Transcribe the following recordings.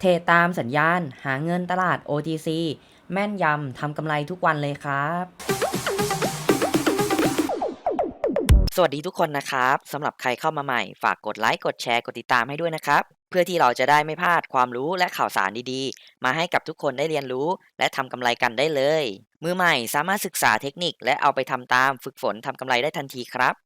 เทรดตามสัญญาณ หาเงินตลาด OTC แม่นยำทำกำไรทุกวันเลยครับ สวัสดีทุกคนนะครับสำหรับใครเข้ามาใหม่ ฝากกดไลค์ กดแชร์ กดติดตามให้ด้วยนะครับ เพื่อที่เราจะได้ไม่พลาดความรู้และข่าวสารดีๆ มาให้กับทุกคนได้เรียนรู้ และทำกำไรกันได้เลย มือใหม่สามารถศึกษาเทคนิคและเอาไปทำตามฝึกฝนทำกำไรได้ทันทีครับ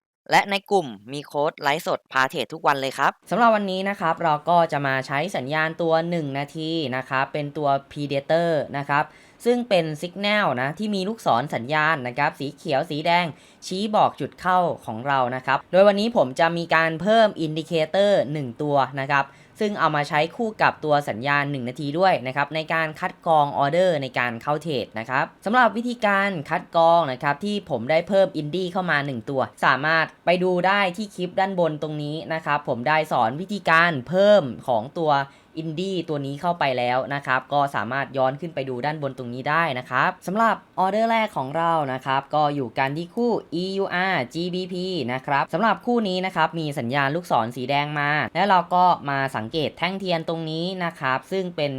และในกลุ่มมีโค้ดไลฟ์สดพาเทรดทุกวันเลยครับสำหรับวันนี้นะครับเราก็จะมาใช้สัญญาณตัว 1 นาทีนะครับเป็นตัว Predator นะครับซึ่งเป็นสัญญาณนะที่มีลูกศรสัญญาณนะครับสีเขียวสีแดงชี้บอกจุดเข้าของเรานะครับ โดยวันนี้ผมจะมีการเพิ่มอินดิเคเตอร์1ตัวนะครับ ซึ่งเอามาใช้คู่กับตัวสัญญาณ 1 นาทีด้วยนะครับในการคัดกรองออเดอร์ในการเข้าเทรดนะครับสำหรับวิธีการคัดกรองนะครับที่ผมได้เพิ่มอินดี้เข้ามา 1 ตัว สามารถไปดูได้ที่คลิปด้านบนตรงนี้นะครับผมได้สอนวิธีการเพิ่มของตัว อินดี้ตัวนี้เข้าไปแล้วนะครับ ก็สามารถย้อนขึ้นไปดูด้านบนตรงนี้ได้นะครับสำหรับออเดอร์แรกของเรานะครับ ก็อยู่กันที่คู่ EUR GBP นะครับสำหรับคู่นี้นะครับ มีสัญญาณลูกศรสีแดงมา แล้วเราก็มาสังเกตแท่งเทียนตรงนี้นะครับ ซึ่งเป็น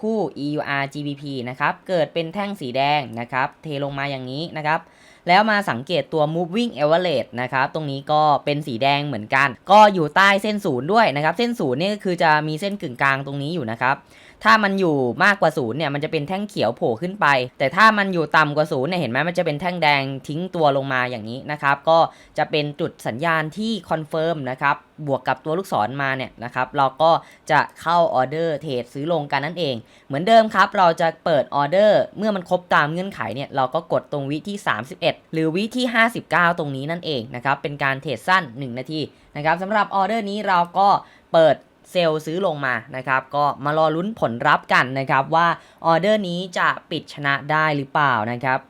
คู่ EUR GBP นะครับ เกิดเป็นแท่งสีแดงนะครับ เทลงมาอย่างนี้นะครับ แล้วมาสังเกตตัว moving average นะครับตรงนี้ก็เป็นสีแดงเหมือนกัน ก็อยู่ใต้เส้นศูนย์ด้วยนะครับเส้นศูนย์นี่ก็คือจะมีเส้นกึ่งกลางตรงนี้อยู่นะครับถ้ามันอยู่มากกว่าศูนย์เนี่ยมันจะเป็นแท่งเขียวโผล่ขึ้นไป แต่ถ้ามันอยู่ต่ำกว่าศูนย์เนี่ยเห็นไหมมันจะเป็นแท่งแดงทิ้งตัวลงมาอย่างนี้นะครับก็จะเป็นจุดสัญญาณที่คอนเฟิร์มนะครับบวกกับตัวลูกศรมาเนี่ยนะครับเราก็จะเข้าออเดอร์เทรดซื้อลงกันนั่นเอง เหมือนเดิมครับ เราจะเปิดออเดอร์เมื่อมันครบตามเงื่อนไขเนี่ยเราก็กดตรงวิที่ 31 หรือวิที่ 59 ตรงนี้นั่นเองนะครับเป็นการเทรดสั้น 1 นาทีนะครับสำหรับออเดอร์นี้เราก็เปิด เซลล์ซื้อลงมานะครับ ก็มารอลุ้นผลลัพธ์กันนะครับว่าออเดอร์นี้จะปิดชนะได้หรือเปล่านะครับ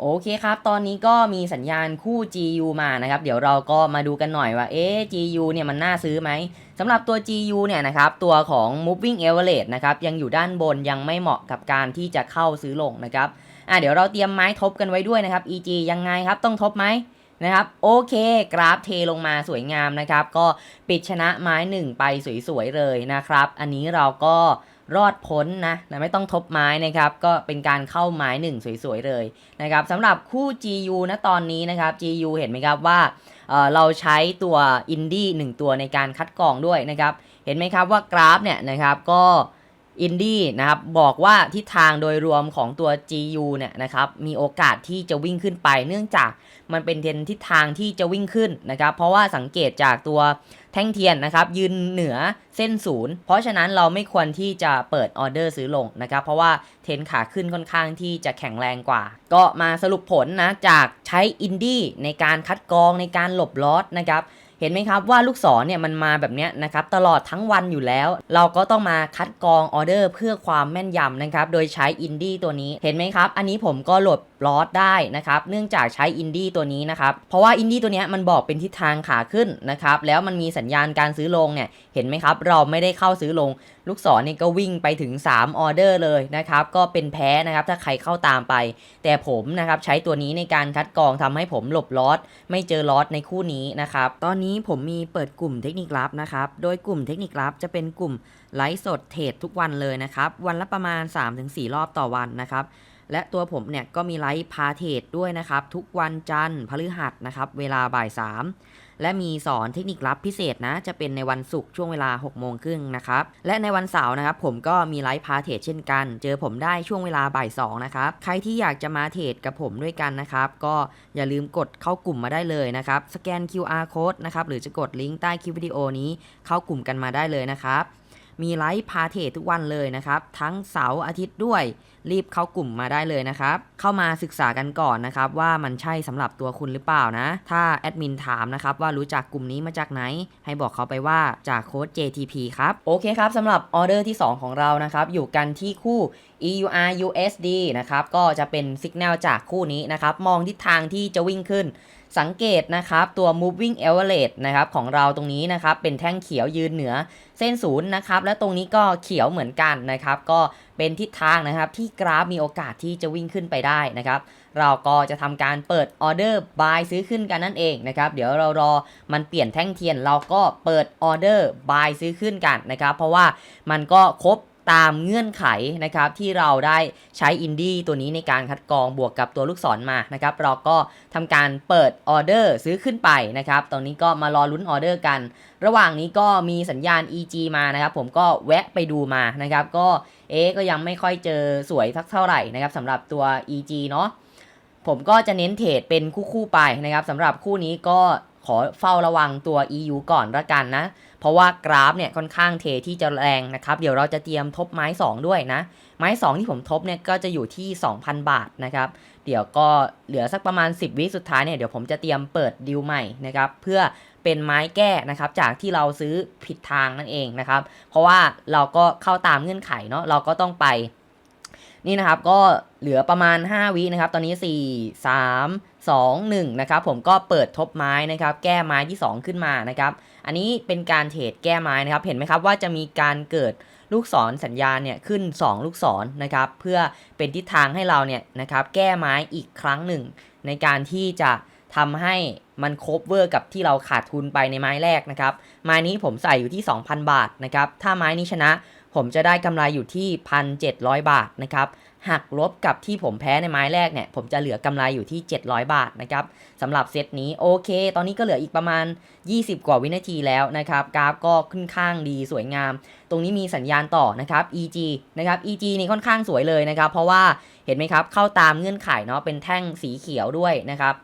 โอเคครับ ตอนนี้ก็มีสัญญาณคู่ GU มานะครับ เดี๋ยวเราก็มาดูกันหน่อยว่า เอ๊ะ GU เนี่ยมันน่าซื้อไหมสำหรับตัว GU เนี่ยนะครับ ตัวของ moving average นะครับ ยังอยู่ด้านบนยังไม่เหมาะกับการที่จะเข้าซื้อลงนะครับ อะเดี๋ยวเราเตรียมไม้ทบกันไว้ด้วยนะครับ EG ยังไงครับ ต้องทบไหม นะครับโอเคกราฟเทลงมาสวยงามนะครับ ก็ปิดชนะไม้หนึ่งไปสวยๆเลยนะครับ อันนี้เราก็รอดพ้นนะนะไม่ต้องทบไม้นะครับ ก็เป็นการเข้าไม้หนึ่งสวยๆเลยนะครับสำหรับคู่ GU นะตอนนี้นะครับ GU เห็นไหมครับว่าเเราใช้ตัวอินดี้หนึ่งตัวในการคัดกรองด้วยนะครับ เห็นไหมครับว่ากราฟเนี่ยนะครับก็ อินดี้นะครับบอกว่าทิศทางโดยรวมของตัว GU เนี่ยนะครับมีโอกาสที่จะวิ่งขึ้นไป เนื่องจากมันเป็นเทนทิศทางที่จะวิ่งขึ้นนะครับเพราะว่าสังเกตจากตัวแท่งเทียนนะครับยืนเหนือเส้นศูนย์เพราะฉะนั้นเราไม่ควรที่จะเปิดออเดอร์ซื้อลงนะครับเพราะว่าเทนขาขึ้นค่อนข้างที่จะแข็งแรงกว่า ก็มาสรุปผลนะจากใช้อินดี้ในการคัดกรองในการหลบลอสนะครับ ห็นไหมครับว่าลูกศรเนี่ยมันมาแบบนี้นะครับตลอดทั้งวันอยู่แล้ว เราก็ต้องมาคัดกรองออเดอร์เพื่อความแม่นยำนะครับโดยใช้อินดี้ตัวนี้เห็นไหมครับ อันนี้ผมก็โหลด ลอสได้นะครับ เนื่องจากใช้อินดี้ตัวนี้นะครับ เพราะว่าอินดี้ตัวนี้มันบอกเป็นทิศทางขาขึ้นนะครับ แล้วมันมีสัญญาณการซื้อลงเนี่ย เห็นไหมครับ เราไม่ได้เข้าซื้อลง ลูกศรนี่ก็วิ่งไปถึง 3 ออเดอร์เลยนะครับ ก็เป็นแพ้นะครับ ถ้าใครเข้าตามไป แต่ผมนะครับใช้ตัวนี้ในการคัดกรองทำให้ผมหลบลอสไม่เจอลอสในคู่นี้นะครับ ตอนนี้ผมมีเปิดกลุ่มเทคนิคลับนะครับ โดยกลุ่มเทคนิคลับจะเป็นกลุ่มไลฟ์สดเทรดทุกวันเลยนะครับ วันละประมาณ 3-4 รอบต่อวันนะครับ และตัวผมเนี่ยก็มีไลฟ์พาเทรดด้วยนะครับ ทุกวันจันทร์พฤหัสนะครับ เวลาบ่าย3และมีสอนเทคนิคลับพิเศษนะ จะเป็นในวันศุกร์ช่วงเวลา6โมงครึ่งนะครับ และในวันเสาร์นะครับ ผมก็มีไลฟ์พาเทรดเช่นกัน เจอผมได้ช่วงเวลาบ่าย2นะครับ ใครที่อยากจะมาเทรดกับผมด้วยกันนะครับ ก็อย่าลืมกดเข้ากลุ่มมาได้เลยนะครับ สแกน QR code นะครับ หรือจะกดลิงก์ใต้คลิปวิดีโอนี้เข้ากลุ่มกันมาได้เลยนะครับ มีไลฟ์พาเทรดทุกวันเลยนะครับ ทั้งเสาร์อาทิตย์ด้วย รีบเข้ากลุ่มมาได้เลยนะครับ เข้ามาศึกษากันก่อนนะครับ ว่ามันใช่สำหรับตัวคุณหรือเปล่านะ ถ้าแอดมินถามนะครับว่ารู้จักกลุ่มนี้มาจากไหน ให้บอกเขาไปว่าจากโค้ด JTP ครับ โอเคครับสำหรับออเดอร์ที่ 2 ของเรานะครับ อยู่กันที่คู่ EUR USD นะครับ ก็จะเป็นสัญญาณจากคู่นี้นะครับ มองทิศทางที่จะวิ่งขึ้น สังเกตนะครับตัว moving average นะครับของเราตรงนี้นะครับเป็นแท่งเขียวยืนเหนือเส้นศูนย์นะครับ และตรงนี้ก็เขียวเหมือนกันนะครับ ก็เป็นทิศทางนะครับที่กราฟมีโอกาสที่จะวิ่งขึ้นไปได้นะครับ เราก็จะทำการเปิดออเดอร์ buy ซื้อขึ้นกันนั่นเองนะครับ เดี๋ยวเรารอมันเปลี่ยนแท่งเทียน เราก็เปิดออเดอร์ buy ซื้อขึ้นกันนะครับ เพราะว่ามันก็ครบ ตามเงื่อนไขนะครับที่เราได้ใช้อินดี้ตัวนี้ในการคัดกรองบวกกับตัวลูกศรมานะครับเราก็ทำการเปิดออเดอร์ซื้อขึ้นไปนะครับตรงนี้ก็มารอลุ้นออเดอร์กัน ระหว่างนี้ก็มีสัญญาณ EG มานะครับ ผมก็แวะไปดูมานะครับก็เอ๊ก็ยังไม่ค่อยเจอสวยทักเท่าไหร่นะครับสำหรับตัว EG เนาะผมก็จะเน้นเทรดเป็นคู่ๆไปนะครับสำหรับคู่นี้ก็ ขอเฝ้าระวังตัว EU ก่อนละกันนะ เพราะว่ากราฟเนี่ยค่อนข้างเทที่จะแรงนะครับ เดี๋ยวเราจะเตรียมทบไม้ 2 ด้วยนะ ไม้ 2 ที่ผมทบเนี่ยก็จะอยู่ที่ 2,000 บาทนะครับ เดี๋ยวก็เหลือสักประมาณ 10 วิสุดท้ายเนี่ยเดี๋ยวผมจะเตรียมเปิดดิวใหม่นะครับเพื่อเป็นไม้แก้นะครับจากที่เราซื้อผิดทางนั่นเองนะครับ เพราะว่าเราก็เข้าตามเงื่อนไขเนาะเราก็ต้องไป นี่นะครับก็เหลือประมาณ 5 วินะครับ ตอนนี้ 4 3 2 1นะครับผมก็เปิดทบไม้นะครับแก้ไม้ที่ 2 ขึ้นมานะครับอันนี้เป็นการเทรดแก้ไม้นะครับเห็นไหมครับว่าจะมีการเกิดลูกศรสัญญาณเนี่ยขึ้น 2 ลูกศรนะครับเพื่อเป็นทิศทางให้เราเนี่ยนะครับแก้ไม้อีกครั้งหนึ่ง ในการที่จะทำให้มันครบเวอร์กับที่เราขาดทุนไปในไม้แรกนะครับไม้นี้ผมใส่อยู่ที่ 2,000 บาทนะครับถ้าไม้นี้ชนะผมจะได้กำไรอยู่ที่ 1,700 บาทนะครับ หักลบกับที่ผมแพ้ในไม้แรกเนี่ย ผมจะเหลือกำไรอยู่ที่ 700 บาทนะครับสำหรับเซตนี้โอเค ตอนนี้ก็เหลืออีกประมาณ 20 กว่าวินาทีแล้วนะครับ กราฟก็ค่อนข้างดีสวยงาม ตรงนี้มีสัญญาณต่อนะครับ EG นะครับ EG นี่ค่อนข้างสวยเลยนะครับ เพราะว่าเห็นไหมครับ เข้าตามเงื่อนไขเนาะเป็นแท่งสีเขียวด้วยนะครับ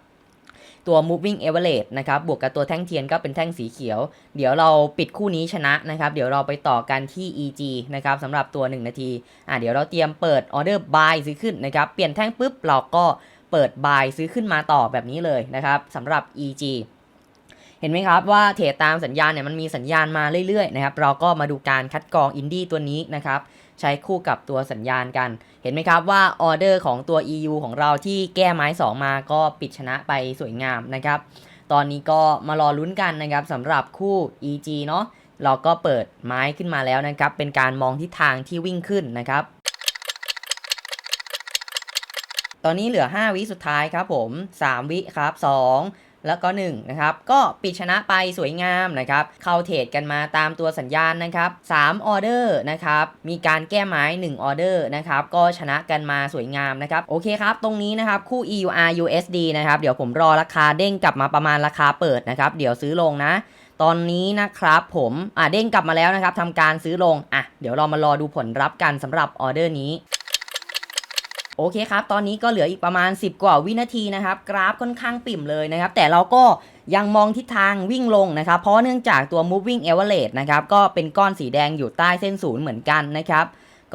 ตัว moving average นะครับบวกกับตัวแท่งเทียนก็เป็นแท่งสีเขียว เดี๋ยวเราปิดคู่นี้ชนะนะครับเดี๋ยวเราไปต่อกันที่ EG นะครับสำหรับตัว 1 นาทีอะเดี๋ยวเราเตรียมเปิดออเดอร์ buy ซื้อขึ้นนะครับเปลี่ยนแท่งปุ๊บเราก็เปิด buy ซื้อขึ้นมาต่อแบบนี้เลยนะครับสำหรับ EG เห็นไหมครับว่าเทรดตามสัญญาณเนี่ยมันมีสัญญาณมาเรื่อยๆนะครับเราก็มาดูการคัดกรองอินดี้ตัวนี้นะครับ ใช้คู่กับตัวสัญญาณกัน เห็นไหมครับว่าออเดอร์ของตัว EU ของเราที่แก้ไม้ 2 มาก็ปิดชนะไปสวยงามนะครับ ตอนนี้ก็มารอลุ้นกันนะครับสำหรับคู่ EG เนาะเราก็เปิดไม้ขึ้นมาแล้วนะครับ เป็นการมองทิศทางที่วิ่งขึ้นนะครับ ตอนนี้เหลือ 5 วิสุดท้ายครับผม 3 วิครับ 2 แล้วก็1นะครับก็ปิดชนะไปสวยงามนะครับเข้าเทรดกันมาตามตัวสัญญาณนะครับ3ออเดอร์นะครับมีการแก้ไม้1ออเดอร์นะครับก็ชนะกันมาสวยงามนะครับโอเคครับตรงนี้นะครับคู่ EUR USD นะครับเดี๋ยวผมรอราคาเด้งกลับมาประมาณราคาเปิดนะครับเดี๋ยวซื้อลงนะตอนนี้นะครับผมอะเด้งกลับมาแล้วนะครับทำการซื้อลงอะเดี๋ยวเรามารอดูผลลัพธ์กันสำหรับออเดอร์นี้ โอเคครับ ตอนนี้ก็เหลืออีกประมาณ 10 กว่าวินาทีนะครับ กราฟค่อนข้างปิ่มเลยนะครับ แต่เราก็ยังมองทิศทางวิ่งลงนะครับ เพราะเนื่องจากตัว moving average นะครับ ก็เป็นก้อนสีแดงอยู่ใต้เส้นศูนย์เหมือนกันนะครับ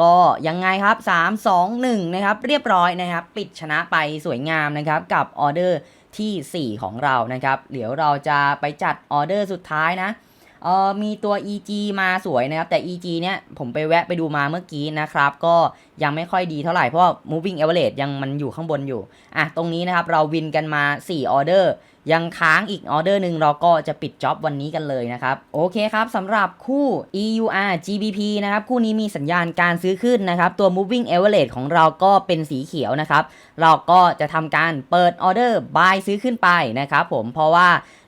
ก็ยังไงครับ 3 2 1 นะครับ เรียบร้อยนะครับ ปิดชนะไปสวยงามนะครับ กับออเดอร์ที่ 4 ของเรานะครับ เดี๋ยวเราจะไปจัดออเดอร์สุดท้ายนะ เออมีตัว EG มาสวยนะครับ แต่ EG เนี่ยผมไปแวะไปดูมาเมื่อกี้นะครับ ก็ยังไม่ค่อยดีเท่าไหร่ เพราะ moving average ยังมันอยู่ข้างบนอยู่ อะ ตรงนี้นะครับเราวินกันมา 4 ออเดอร์ ยังค้างอีกออเดอร์หนึ่งเราก็จะปิดจ็อบวันนี้กันเลยนะครับ โอเคครับสำหรับคู่ EUR GBP นะครับ คู่นี้มีสัญญาณการซื้อขึ้นนะครับ ตัว moving average ของเราก็เป็นสีเขียวนะครับ เราก็จะทำการเปิดออเดอร์ buy ซื้อขึ้นไปนะครับผมเพราะว่า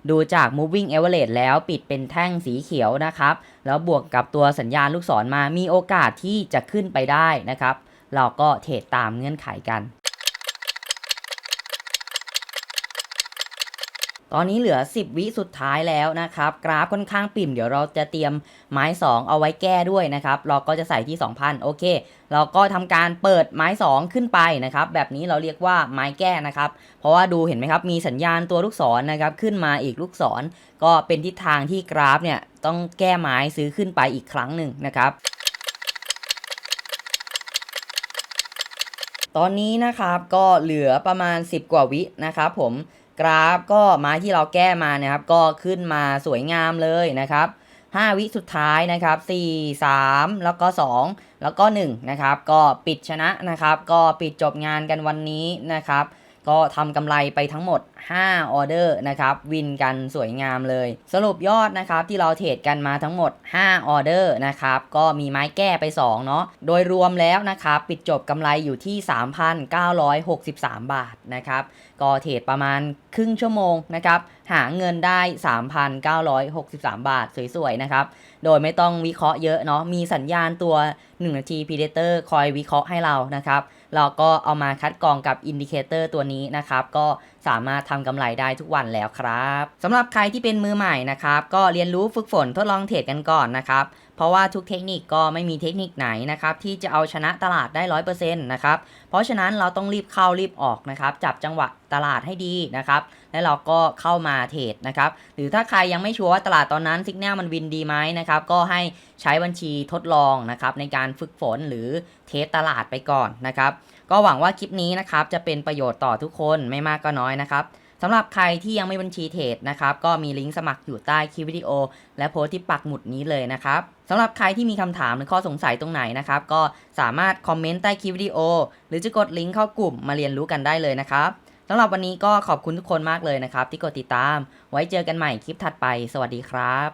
ดูจาก moving average แล้วปิดเป็นแท่งสีเขียวนะครับ แล้วบวกกับตัวสัญญาณลูกศรมามีโอกาสที่จะขึ้นไปได้นะครับ เราก็เทรดตามเงื่อนไขกัน ตอนนี้เหลือ 10 วิสุดท้ายแล้วนะครับ กราฟค่อนข้างปิ่ม เดี๋ยวเราจะเตรียมไม้ 2 เอาไว้แก้ด้วยนะครับ เราก็จะใส่ที่ 2,000 โอเค เราก็ทำการเปิดไม้ 2 ขึ้นไปนะครับ แบบนี้เราเรียกว่าไม้แก้นะครับ เพราะว่าดูเห็นไหมครับ มีสัญญาณตัวลูกศรนะครับ ขึ้นมาอีกลูกศร ก็เป็นทิศทางที่กราฟเนี่ยต้องแก้ไม้ซื้อขึ้นไปอีกครั้งหนึ่งนะครับตอนนี้นะครับก็เหลือประมาณ 10 กว่าวินะครับผม กราฟก็ไม้ที่เราแก้มานะครับ ก็ขึ้นมาสวยงามเลยนะครับ 5 วิสุดท้ายนะครับ 4 3 แล้วก็ 2 แล้วก็ 1 นะครับ ก็ปิดชนะนะครับ ก็ปิดจบงานกันวันนี้นะครับ ก็ทำกำไรไปทั้งหมด 5 ออเดอร์นะครับ วินกันสวยงามเลย สรุปยอดนะครับที่เราเทรดกันมาทั้งหมด 5 ออเดอร์นะครับ ก็มีไม้แก้ไป 2 เนาะ โดยรวมแล้วนะครับ ปิดจบกำไรอยู่ที่ 3,963 บาทนะครับ ก็เทรดประมาณครึ่งชั่วโมงนะครับ หาเงินได้ 3,963 บาทสวยๆนะครับ โดยไม่ต้องวิเคราะห์เยอะเนาะ มีสัญญาณตัว 1 นาที Predator คอยวิเคราะห์ให้เรานะครับ เราก็เอามาคัดกรองกับอินดิเคเตอร์ตัวนี้นะครับ ก็สามารถทำกำไรได้ทุกวันแล้วครับสำหรับใครที่เป็นมือใหม่นะครับ ก็เรียนรู้ฝึกฝนทดลองเทรดกันก่อนนะครับ เพราะว่าทุกเทคนิคก็ไม่มีเทคนิคไหนนะครับที่จะเอาชนะตลาดได้ร้อยเปอร์เซ็นต์นะครับเพราะฉะนั้นเราต้องรีบเข้ารีบออกนะครับจับจังหวะตลาดให้ดีนะครับแล้วเราก็เข้ามาเทรดนะครับหรือถ้าใครยังไม่ชัวร์ว่าตลาดตอนนั้นซิกแนลมันวินดีไหมนะครับก็ให้ใช้บัญชีทดลองนะครับในการฝึกฝนหรือเทสตลาดไปก่อนนะครับก็หวังว่าคลิปนี้นะครับจะเป็นประโยชน์ต่อทุกคนไม่มากก็น้อยนะครับสำหรับใครที่ยังไม่บัญชีเทรดนะครับก็มีลิงก์สมัครอยู่ใต้คลิปวิดีโอ และโพสต์ที่ปักหมุดนี้เลยนะครับ สำหรับใครที่มีคำถามหรือข้อสงสัยตรงไหนนะครับ ก็สามารถคอมเมนต์ใต้คลิปวิดีโอ หรือจะกดลิงก์เข้ากลุ่มมาเรียนรู้กันได้เลยนะครับสำหรับวันนี้ก็ขอบคุณทุกคนมากเลยนะครับ ที่กดติดตาม ไว้เจอกันใหม่คลิปถัดไป สวัสดีครับ